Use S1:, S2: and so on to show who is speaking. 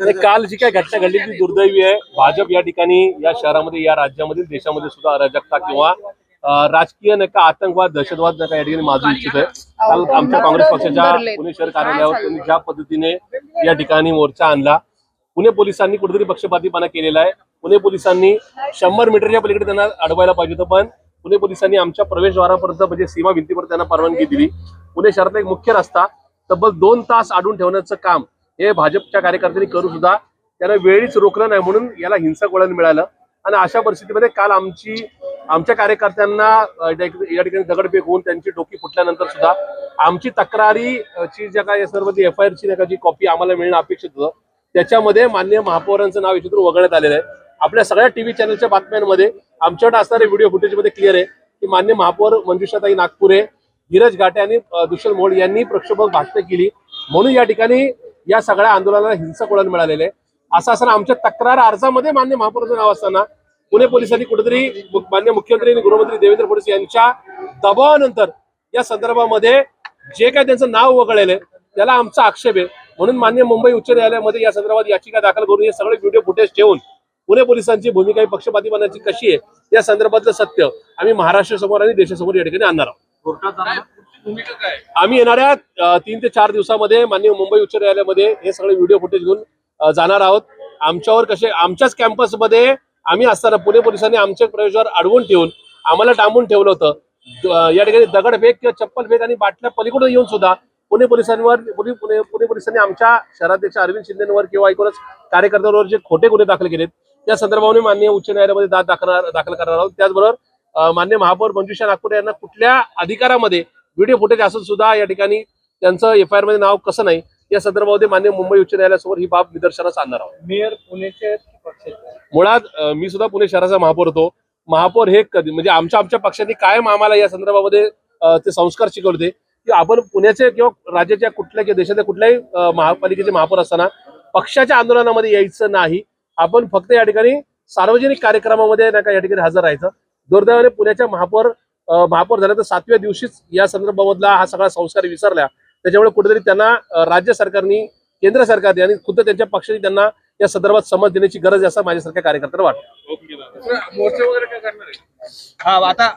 S1: तर काल जी काय घटना घडली ती दुर्दैवी आहे. भाजप या ठिकाणी या शहरामध्ये या राज्यामध्ये देशामध्ये सुद्धा अराजकता किंवा राजकीय नाही का आतंकवाद दहशतवाद नाही का या ठिकाणी माजू इच्छित आहे. काल आमच्या काँग्रेस पक्षाच्या पुणे शहर कार्यालयावर त्यांनी ज्या पद्धतीने या ठिकाणी मोर्चा आणला. पुणे पोलिसांनी कुठेतरी पक्षपातीपणा केलेला आहे. पुणे पोलिसांनी शंभर मीटरच्या पलीकडे त्यांना अडवायला पाहिजे होतं पण पुणे पोलिसांनी आमच्या प्रवेशद्वारापर्यंत म्हणजे सीमा भिंतीवर त्यांना परवानगी दिली. पुणे शहरातला एक मुख्य रस्ता तब्बल दोन तास आढून ठेवण्याचं काम हे भाजपच्या कार्यकर्त्यांनी करू सुद्धा त्यांना वेळीच रोखलं नाही म्हणून याला हिंसक वळण मिळालं. आणि अशा परिस्थितीमध्ये काल आमची आमच्या कार्यकर्त्यांना या ठिकाणी दगडफेक होऊन त्यांची डोकी फुटल्यानंतर सुद्धा आमची तक्रारी ची ज्या काय सर्व जी एफ आय आरची नाही का जी कॉपी आम्हाला मिळणं अपेक्षित होतं त्याच्यामध्ये मान्य महापौरांचं नाव इथून वगळण्यात आलेलं आहे. आपल्या सगळ्या टीव्ही चॅनलच्या बातम्यांमध्ये आमच्याकडे असणारे व्हिडिओ फुटेजमध्ये क्लिअर आहे की मान्य महापौर मंजुषाताई नागपुरे धीरज घाटे आणि अ, दुष्यंत मोड यांनी प्रक्षोभक भाषण केली. म्हणून या ठिकाणी या सगळ्या आंदोलनाला हिंसक वळण मिळालेले असं असताना आमच्या तक्रार अर्जामध्ये मान्य महापौरांचं नाव असताना पुणे पोलिसांनी कुठेतरी मान्य मुख्यमंत्री आणि गृहमंत्री देवेंद्र फडणवीस यांच्या दबावानंतर या संदर्भामध्ये जे काय त्यांचं नाव वगळलेलं त्याला आमचा आक्षेप आहे. म्हणून मान्य मुंबई उच्च न्यायालयामध्ये या संदर्भात याचिका दाखल करून हे सगळे व्हिडिओ फुटेज ठेवून पुणे पोलिसांची भूमिका ही पक्षपातीपणाची कशी आहे या संदर्भातलं सत्य आम्ही महाराष्ट्र समोर आणि देशासमोर या ठिकाणी आणणार आहोत. आम्ही येणाऱ्या तीन ते चार दिवसामध्ये माननीय मुंबई उच्च न्यायालयामध्ये हे सगळे व्हिडिओ फुटेज घेऊन जाणार आहोत. आमच्यावर कसे आमच्याच कॅम्पसमध्ये आम्ही असताना पुणे पोलिसांनी आमच्या प्रवेशावर अडवून ठेवून आम्हाला डांबून ठेवलं होतं. या ठिकाणी दगडफेक किंवा चप्पल फेक आणि बाटल्या पलीकडून येऊन सुद्धा पुणे पोलिसांवर पुणे पुणे पुणे पोलिसांनी आमच्या शहराध्यक्ष अरविंद शिंदेवर किंवा एकूणच कार्यकर्त्यांवर जे खोटे गुन्हे दाखल केलेत त्या संदर्भाने माननीय उच्च न्यायालयामध्ये दाद दाखल दाखल करणार आहोत. त्याचबरोबर मान्य महापौर मंजुषा नागपुरे यांना कुठल्या अधिकारामध्ये व्हिडिओ फुटेज असून सुद्धा या ठिकाणी त्यांचं एफ आय आरमध्ये नाव कसं नाही या संदर्भामध्ये मान्य मुंबई उच्च न्यायालयासमोर ही बाब निदर्शनास आणणार आहोत.
S2: मेयर पुण्याचे
S1: मुळात मी सुद्धा पुणे शहराचा महापौर होतो. महापौर हे कधी म्हणजे आमच्या आमच्या पक्षांनी कायम आम्हाला या संदर्भामध्ये ते संस्कार शिकवले. की आपण पुण्याचे किंवा राज्याच्या कुठल्या किंवा देशाच्या कुठल्याही महापालिकेचे महापौर असताना पक्षाच्या आंदोलनामध्ये यायचं नाही. आपण फक्त या ठिकाणी सार्वजनिक कार्यक्रमामध्ये नाही का या ठिकाणी हजर राहायचं. दुर्दैवाने पुण्याच्या महापौर महापौर झाल्या तर सातव्या दिवशीच या संदर्भामधला हा सगळा संस्कार विसरला त्याच्यामुळे कुठेतरी त्यांना राज्य सरकारनी केंद्र सरकारने आणि खुद्द त्यांच्या पक्षाने त्यांना या संदर्भात समज देण्याची गरज आहे असं माझ्यासारख्या कार्यकर्त्यांना वाटतं.
S2: हा आता